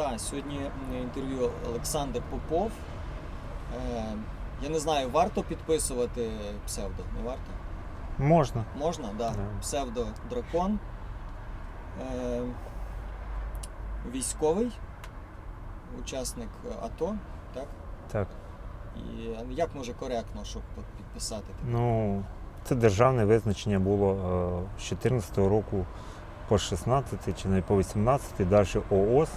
Так, сьогодні інтерв'ю Олександр Попов. Е, я не знаю, варто підписувати псевдо, не варто? Можна. Можна, да. Да. Псевдо дракон. Е, військовий, учасник АТО, так? Так. І як може коректно, щоб підписати таке? Ну, це державне визначення було е, з 14 року по 16 чи навіть по 18, далі ООС.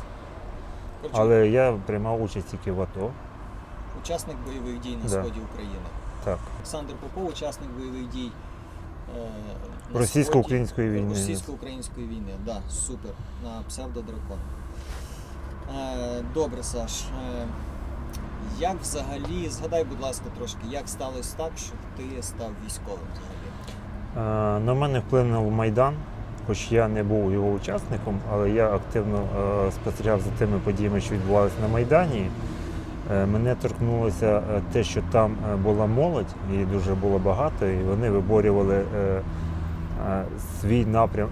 Але я приймав участь тільки в АТО. Учасник бойових дій на Да. сході України. Так. Олександр Попов, учасник бойових дій. е, на Російсько-української сході- війни. Російсько-української війни, да, супер. На псевдодракон. Е, добре, Саш. Е, як взагалі, згадай, будь ласка, трошки, як сталося так, що ти став військовим взагалі? Е, На мене вплинув Майдан, хоч я не був його учасником, але я активно е, спостерігав за тими подіями, що відбувалися на Майдані. Е, Мене торкнулося е, те, що там була молодь, її дуже було багато, і вони виборювали свій напрям,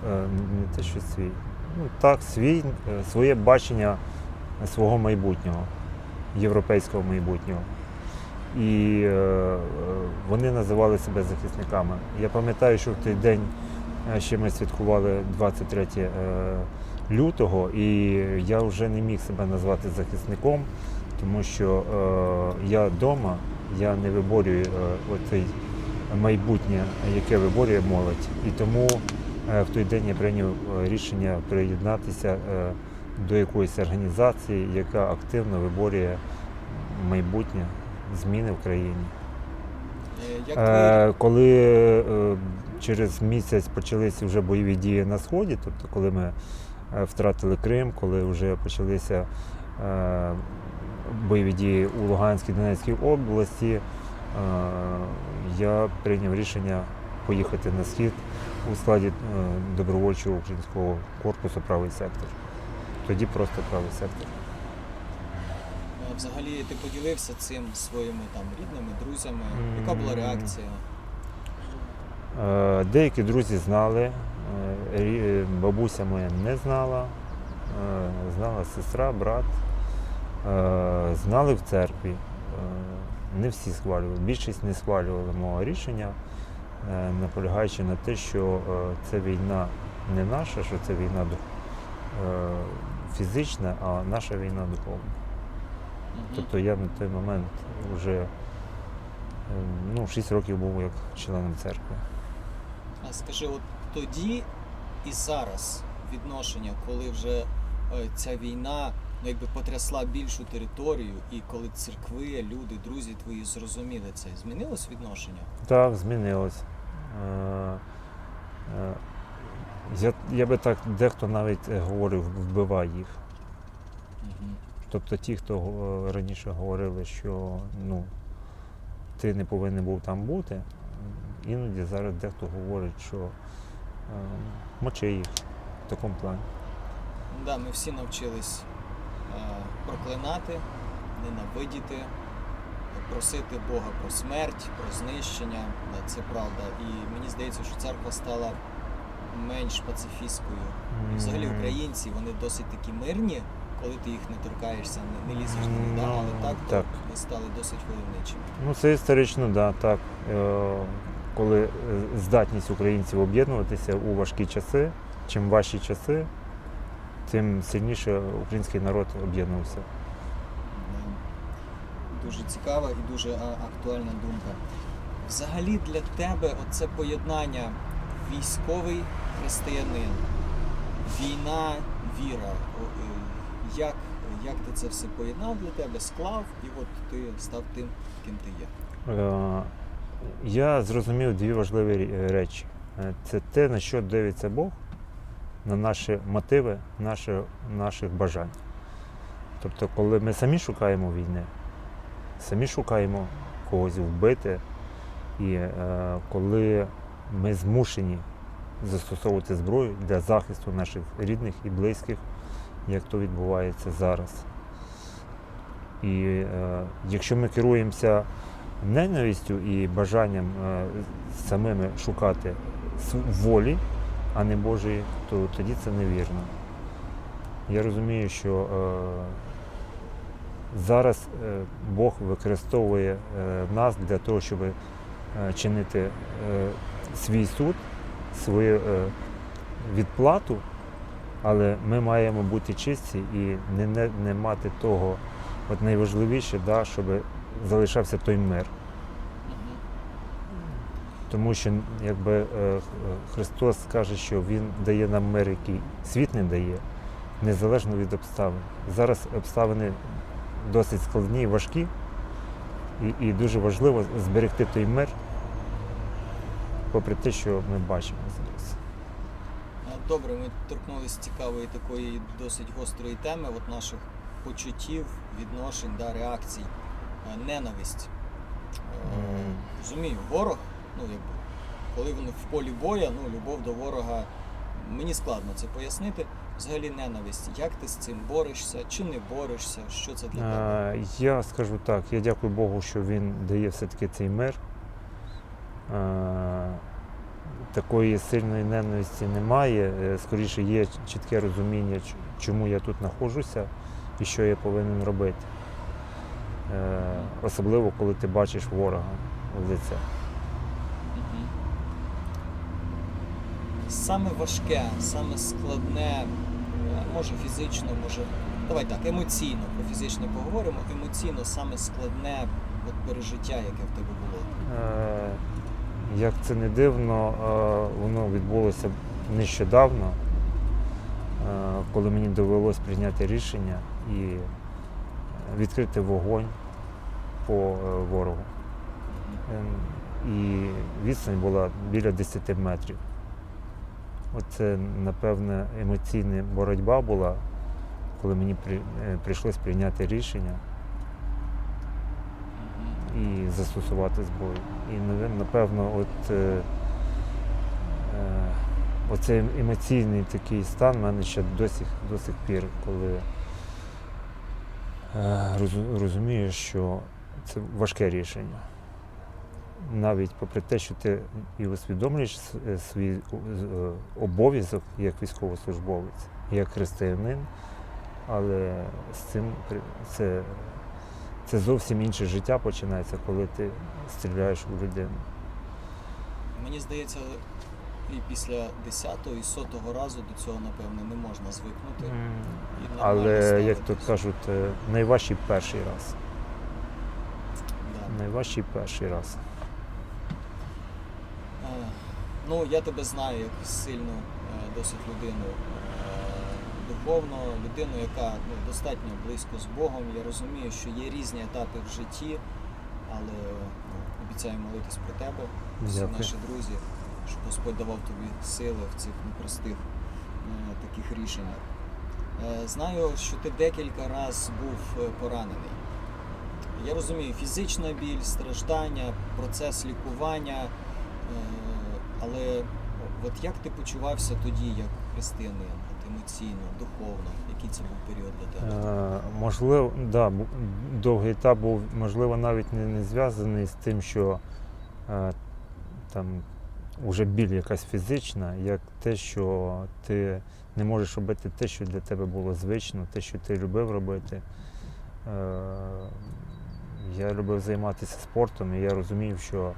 не те, що свій, ну так, свій, своє бачення свого майбутнього, європейського майбутнього. І вони називали себе захисниками. Я пам'ятаю, що в той день ще ми святкували 23 е, лютого, і я вже не міг себе назвати захисником, тому що е, я вдома, я не виборюю е, оцей майбутнє, яке виборює молодь. І тому в той день я прийняв рішення приєднатися до якоїсь організації, яка активно виборює майбутнє зміни в країні. Як коли через місяць почалися вже бойові дії на сході, тобто коли ми е, втратили Крим, коли вже почалися е, бойові дії у Луганській Донецькій області, е, я прийняв рішення поїхати на схід у складі добровольчого українського корпусу правий сектор. Тоді просто правий сектор. взагалі ти поділився цим своїми там рідними, друзями? Яка була реакція? Е, Деякі друзі знали, е, бабуся моя не знала, е, знала сестра, брат, знали в церкві. Не всі схвалювали, більшість не схвалювали мого рішення, наполягаючи на те, що це війна не наша, що це війна фізична, а наша війна духовна. Тобто я на той момент вже ну, 6 років був як членом церкви. Скажи, от тоді і зараз відношення, коли вже е, ця війна ну, якби потрясла більшу територію, і коли церкви, люди, друзі твої зрозуміли це, змінилось відношення? Так, змінилось. Е, е, Я, я би так дехто навіть говорив, вбивай їх. Угу. Тобто ті, хто раніше говорили, що ну, ти не повинен був там бути, іноді зараз дехто говорить, що е, мочи їх в такому плані. Да, ми всі навчились е, проклинати, ненавидіти, просити Бога про смерть, про знищення. Да, Це правда. І мені здається, що церква стала менш пацифістською. І взагалі українці вони досить такі мирні, коли ти їх не торкаєшся, не, не лізеш до них, да? Ну, але так, то ми стали досить войовничими. Ну, це історично, да, так. Е, Коли е, здатність українців об'єднуватися у важкі часи, чим важчі часи, тим сильніше український народ об'єднувався. Дуже цікава і дуже актуальна думка. Взагалі для тебе оце поєднання військовий християнин, війна, віра. Е, Як, як ти це все поєднав для тебе, склав, і от ти став тим, ким ти є. Е, Я зрозумів дві важливі речі. Е, Це те, на що дивиться Бог, на наші мотиви, наші, наших бажань. Тобто, коли ми самі шукаємо війни, самі шукаємо когось вбити, і е, коли ми змушені застосовувати зброю для захисту наших рідних і близьких, як то відбувається зараз. І е, якщо ми керуємося ненавистю і бажанням е, самими шукати волі, а не Божої, то тоді це невірно. Я розумію, що е, зараз е, Бог використовує нас для того, щоб чинити свій суд, свою відплату, але ми маємо бути чисті і не, не, не мати того, от найважливіше, да, щоб залишався той мир. Тому що якби е, Христос каже, що Він дає нам мир, який світ не дає, незалежно від обставин. Зараз обставини досить складні і важкі, і, і дуже важливо зберегти той мир, попри те, що ми бачимо зараз. Добре, ми торкнулися цікавої такої досить гострої теми, от наших почуттів, відношень, да, реакцій, ненависть. Е, Мгм. Розумію, ворог, ну якби, коли він в полі боя, ну любов до ворога, мені складно це пояснити. Взагалі ненависть. Як ти з цим борешся, чи не борешся? Що це для тебе? Я скажу так, я дякую Богу, що він дає все-таки цей мир. Е, Такої сильної ненависті немає. Скоріше є чітке розуміння, чому я тут знаходжуся і що я повинен робити. Е, Особливо, коли ти бачиш ворога в лице. Саме важке, саме складне, е, може фізично, може. Давай так, емоційно, про фізичне поговоримо. Емоційно саме складне от пережиття, яке в тебе було. Е, Як це не дивно, е, воно відбулося нещодавно, е, коли мені довелось прийняти рішення і відкрити вогонь по е, ворогу. Ем, І відстань була біля 10 метрів. Оце, напевне, емоційна боротьба була, коли мені е, прийшлось прийняти рішення і застосувати зброю. І напевно, от е, е, оцей емоційний такий стан в мене ще до сих, до сих пір, коли е, розу- розумієш, що це важке рішення. Навіть попри те, що ти і усвідомлюєш е, свій е, обов'язок як військовослужбовець, як християнин, але з цим це це зовсім інше життя починається, коли ти стріляєш у людину. Мені здається, і після 10-го і 100-го разу до цього, напевне, не можна звикнути. І Але, як то кажуть, е, найважчий перший раз. Найважчий перший раз. Е, Ну, я тебе знаю як сильну е, досить людину е, духовно, людину, яка ну, достатньо близько з Богом. Я розумію, що є різні етапи в житті, але ну, обіцяю молитись про тебе, всі наші друзі, щоб Господь давав тобі сили в цих непростих таких рішеннях. Знаю, що ти декілька разів був поранений. Я розумію, фізична біль, страждання, процес лікування. Е, Але от як ти почувався тоді, як християнин, емоційно, духовно, який це був період для тебе? Е, можливо, да, довгий етап був, можливо, навіть не, не зв'язаний з тим, що е, там вже біль якась фізична, як те, що ти не можеш робити те, що для тебе було звично, те, що ти любив робити. Я любив займатися спортом, і я розумів, що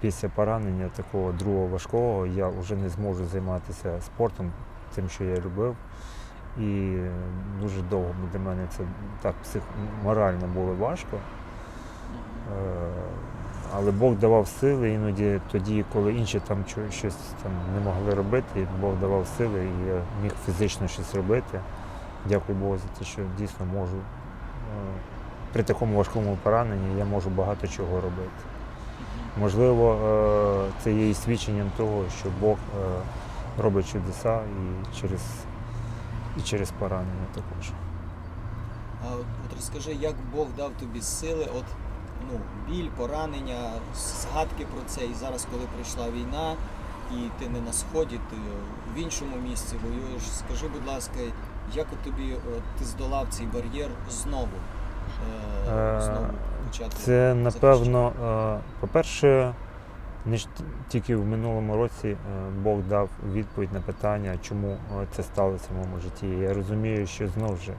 після поранення такого другого важкого я вже не зможу займатися спортом, тим, що я любив. І дуже довго для мене це так псих... морально було важко. Е, Але Бог давав сили іноді тоді, коли інші там щось там не могли робити, Бог давав сили, і я міг фізично щось робити. Дякую Богу за те, що дійсно можу. При такому важкому пораненні я можу багато чого робити. Можливо, е, це є і свідченням того, що Бог е, робить чудеса і через, і через поранення також. А от розкажи, як Бог дав тобі сили, от ну, біль, поранення, згадки про це, і зараз, коли прийшла війна, і ти не на сході, ти в іншому місці воюєш. Скажи, будь ласка, як от тобі от, ти здолав цей бар'єр знову? Е, Е, знову почати Це напевно, е, по-перше, Не тільки в минулому році Бог дав відповідь на питання, чому це сталося в моєму житті. Я розумію, що знову ж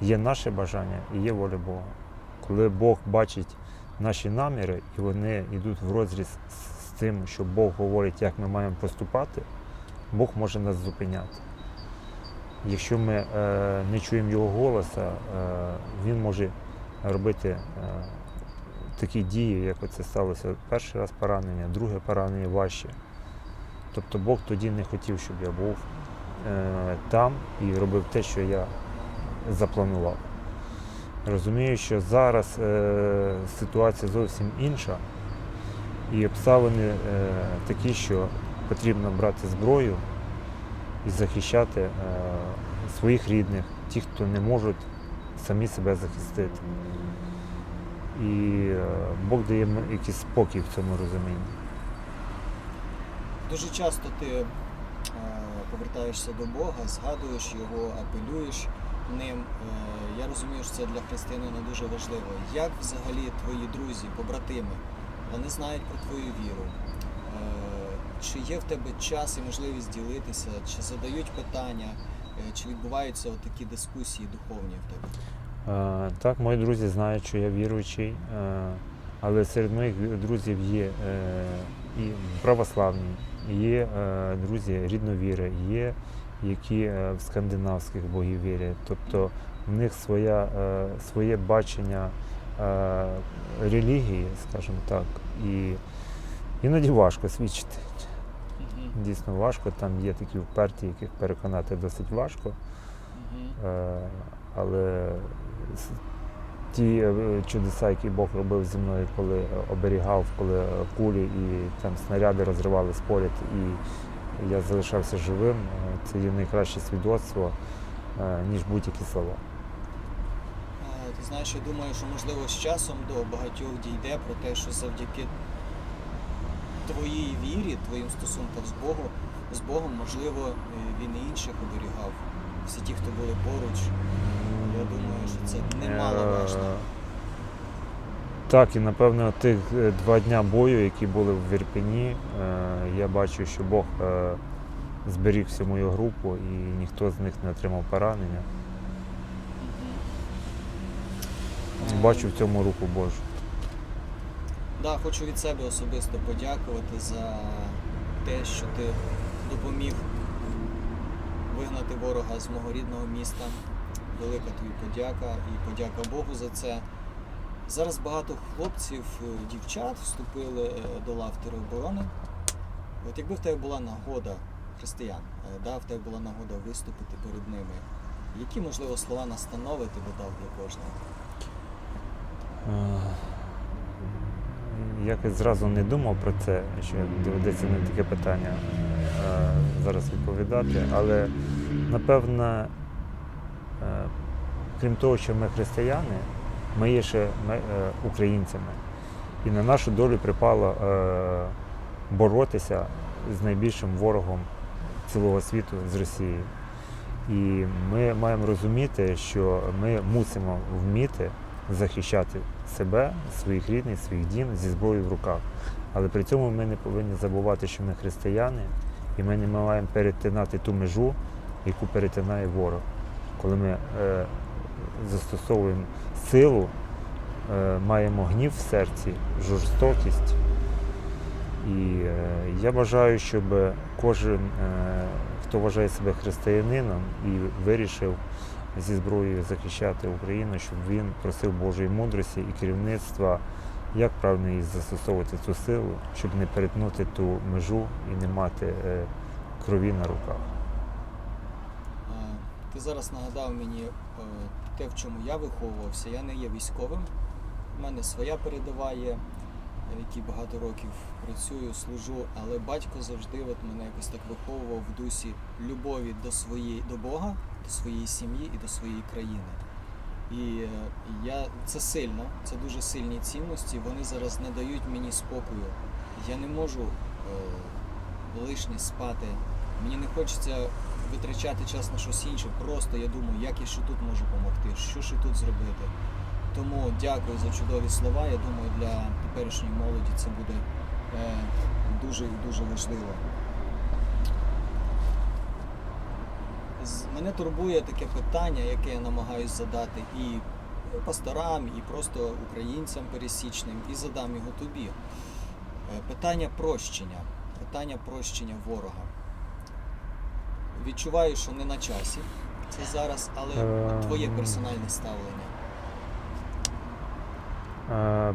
є наше бажання і є воля Бога. Коли Бог бачить наші наміри і вони йдуть в розріз з тим, що Бог говорить, як ми маємо поступати, Бог може нас зупиняти. Якщо ми е, не чуємо Його голоса, е, Він може робити е, такі дії, як оце сталося перший раз поранення, друге поранення важче. Тобто Бог тоді не хотів, щоб я був там і робив те, що я запланував. Розумію, що зараз ситуація зовсім інша, і обставини такі, що потрібно брати зброю і захищати е, своїх рідних, ті, хто не можуть самі себе захистити. І е, Бог дає якийсь спокій в цьому розумінні. Дуже часто ти е, повертаєшся до Бога, згадуєш його, апелюєш ним. Я розумію, що це для християнина дуже важливо. Як взагалі твої друзі, побратими, вони знають про твою віру? Чи є в тебе час і можливість ділитися, чи задають питання, е, чи відбуваються такі дискусії духовні в тебе? Так, мої друзі знають, що я віруючий, е, але серед моїх друзів є е, і православні, є друзі рідновіри, є які в скандинавських богів вірять. Тобто в них своя, своє бачення релігії, скажімо так, і іноді важко свідчити. Дійсно важко. Там є такі вперті, яких переконати досить важко. Е, Але ті е, чудеса, які Бог робив зі мною, коли оберігав, коли кулі і там снаряди розривались поряд, і я залишався живим, е, це є найкраще свідоцтво, ніж будь-які слова. Ти знаєш, я думаю, що можливо з часом до багатьох дійде про те, що завдяки твоїй вірі, твоїм стосункам з Богом, з Богом, можливо, е, він і інших оберігав. Всі ті, хто були поруч. Я думаю, що це немаловажно. Е, Так, і напевно тих е, два дня бою, які були в Вірпені, е, я бачу, що Бог зберіг всю мою групу і ніхто з них не отримав поранення. Бачу в цьому руку Божу. Да, хочу від себе особисто подякувати за те, що ти допоміг вигнати ворога з мого рідного міста. Велика тобі подяка і подяка Богу за це. Зараз багато хлопців, е, дівчат вступили е, до лав тероборони. От якби в тебе була нагода, християн, е, да, в тебе була нагода виступити перед ними, які, можливо, слова настанови ти би дав для кожного? Якось зразу не думав про це, що доведеться на таке питання е, зараз відповідати. Але напевно, е, крім того, що ми християни, ми є ще е, українцями. І на нашу долю припало боротися з найбільшим ворогом цілого світу з Росією. І ми маємо розуміти, що ми мусимо вміти захищати себе, своїх рідних, своїх дім зі зброєю в руках. Але при цьому ми не повинні забувати, що ми християни, і ми не маємо перетинати ту межу, яку перетинає ворог. Коли ми е, застосовуємо силу, е, маємо гнів в серці, жорстокість. І е, я бажаю, щоб кожен, е, хто вважає себе християнином і вирішив зі зброєю захищати Україну, щоб він просив Божої мудрості і керівництва, як правильно її застосовувати цю силу, щоб не перетнути ту межу і не мати е, крові на руках. Ти зараз нагадав мені е, те, в чому я виховувався. Я не є військовим. У мене своя передова є, в якій багато років працюю, служу, але батько завжди от мене якось так виховував в дусі любові до своєї до Бога, до своєї сім'ї і до своєї країни. І е, я це сильно, це дуже сильні цінності. Вони зараз не дають мені спокою. Я не можу е, лишнє спати. Мені не хочеться витрачати час на щось інше. Просто я думаю, як я ще тут можу допомогти, що ще тут зробити. Тому дякую за чудові слова. Я думаю, для теперішньої молоді це буде е, дуже дуже важливо. З- Мене турбує таке питання, яке я намагаюся задати і пасторам, і просто українцям пересічним, і задам його тобі. Е, Питання прощення. Питання прощення ворога. Відчуваю, що не на часі це зараз, але Е, твоє персональне ставлення. Е,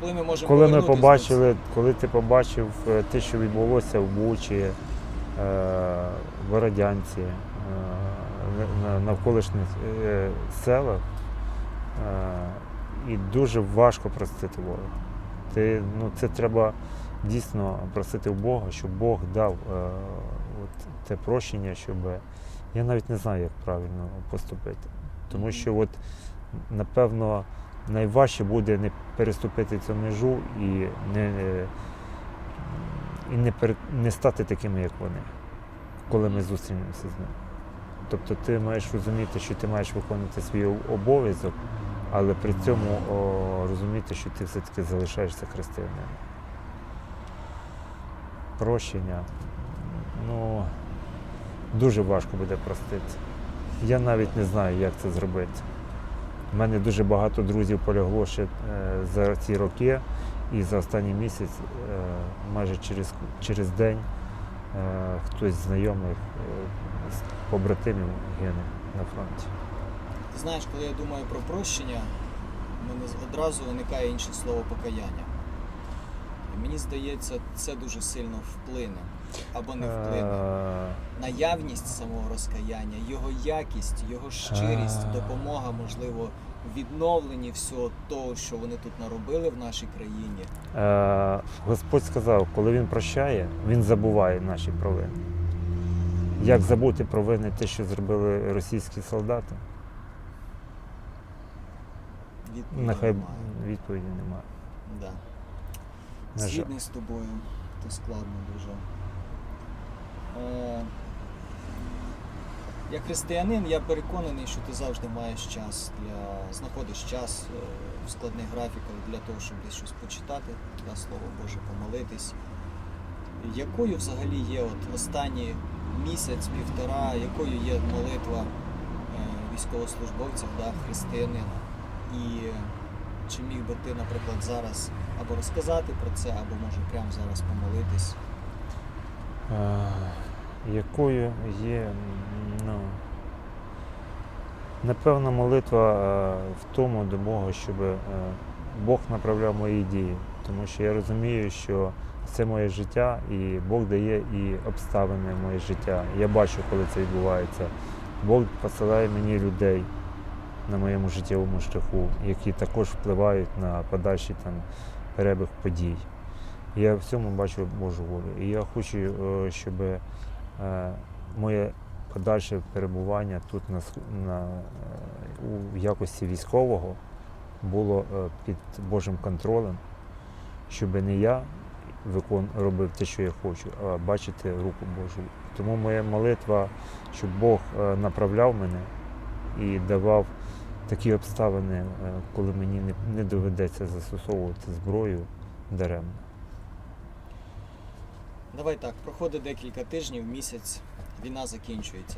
Коли ми можемо Коли ми побачили, коли ти побачив те, що відбулося в Бучі, в Бородянці, навколишніх е, селах, е, і дуже важко простити ворога. Ти, ну, це треба дійсно просити у Бога, щоб Бог дав е, от, те прощення, щоб я навіть не знаю, як правильно поступити. Тому що, от, напевно, найважче буде не переступити цю межу і не, і не, пере- не стати такими, як вони, коли ми зустрінемося з ними. Тобто ти маєш розуміти, що ти маєш виконувати свій обов'язок, але при цьому о, розуміти, що ти все-таки залишаєшся християнином. Прощення. Ну, дуже важко буде простити. Я навіть не знаю, як це зробити. У мене дуже багато друзів полягло ще е, за ці роки, і за останній місяць, е, майже через, через день, хтось з знайомих е, з побратимів гине на фронті. Ти знаєш, коли я думаю про прощення, мене одразу виникає інше слово покаяння. І мені здається, це дуже сильно вплине або не вплине. Е, Наявність самого розкаяння, його якість, його щирість, допомога, можливо, відновленні всього того, що вони тут наробили в нашій країні. Е, Господь сказав, коли Він прощає, Він забуває наші провини. Як забути провини те, що зробили російські солдати? Відповіді Нехай немає. відповіді немає. Да. На жаль. Згідний з тобою, то складно дуже. Е, як християнин, я переконаний, що ти завжди маєш час для знаходиш час е, в складних графіках для того, щоб десь щось почитати, для Слово Боже помолитись. Якою взагалі є от останні місяць, півтора, якою є молитва е, військовослужбовців, да, християнина? І чи міг би ти, наприклад, зараз або розказати про це, або може прямо зараз помолитись? Е, якою є, напевно, молитва е, в тому до Бога, щоб е, Бог направляв мої дії. Тому що я розумію, що це моє життя, і Бог дає і обставини моє життя. Я бачу, коли це відбувається. Бог посилає мені людей на моєму життєвому шляху, які також впливають на подальший там перебіг подій. Я в цьому бачу Божу волю. І я хочу, е, щоб моє подальше перебування тут на, на, е, у якості військового було е, під Божим контролем, щоб не я викон, робив те, що я хочу, а бачити руку Божу. Тому моя молитва, щоб Бог е, направляв мене і давав такі обставини, коли мені не, не доведеться застосовувати зброю даремно. Давай так, проходить декілька тижнів, місяць, війна закінчується.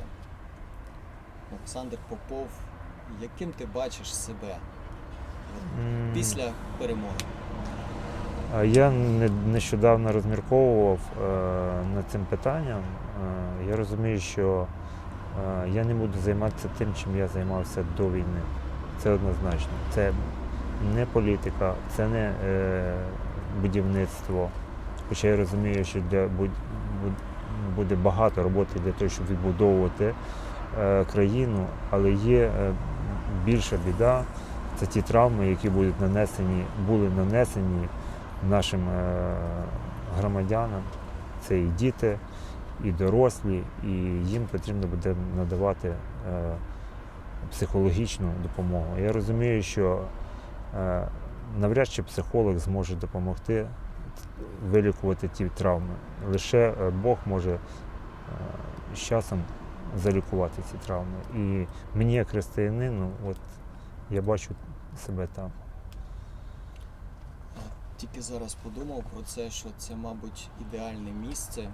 Олександр Попов, яким ти бачиш себе після перемоги? Я не- нещодавно розмірковував е, над цим питанням. Е, я розумію, що е, я не буду займатися тим, чим я займався до війни. Це однозначно. Це не політика, це не будівництво. Хоча я розумію, що для буде багато роботи для того, щоб відбудовувати е, країну, але є е, більша біда. Це ті травми, які будуть нанесені, були нанесені нашим е, громадянам. Це і діти, і дорослі, і їм потрібно буде надавати психологічну допомогу. Я розумію, що навряд чи психолог зможе допомогти вилікувати ті травми. Лише е, Бог може е, з часом залікувати ці травми. І мені, як християнину, от я бачу себе там. Тільки зараз подумав про це, що це, мабуть, ідеальне місце,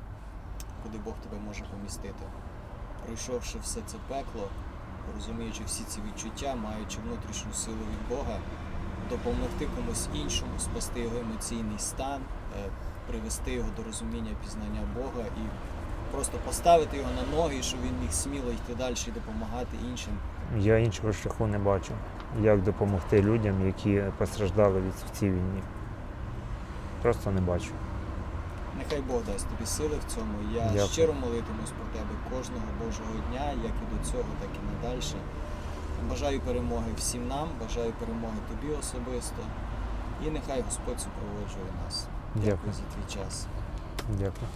куди Бог тебе може помістити. Пройшовши все це пекло, розуміючи всі ці відчуття, маючи внутрішню силу від Бога, допомогти комусь іншому, спасти його емоційний стан, е, привести його до розуміння пізнання Бога і просто поставити його на ноги, щоб він міг сміло йти далі і допомагати іншим. Я іншого шляху не бачу, як допомогти людям, які постраждали від в цій війні. Просто не бачу. Нехай Бог дасть тобі сили в цьому. Я Дякую. щиро молитимусь про тебе кожного Божого дня, як і до цього, так і надальше. Бажаю перемоги всім нам, бажаю перемоги тобі особисто. І нехай Господь супроводжує нас. Дякую. за твій час. Дякую.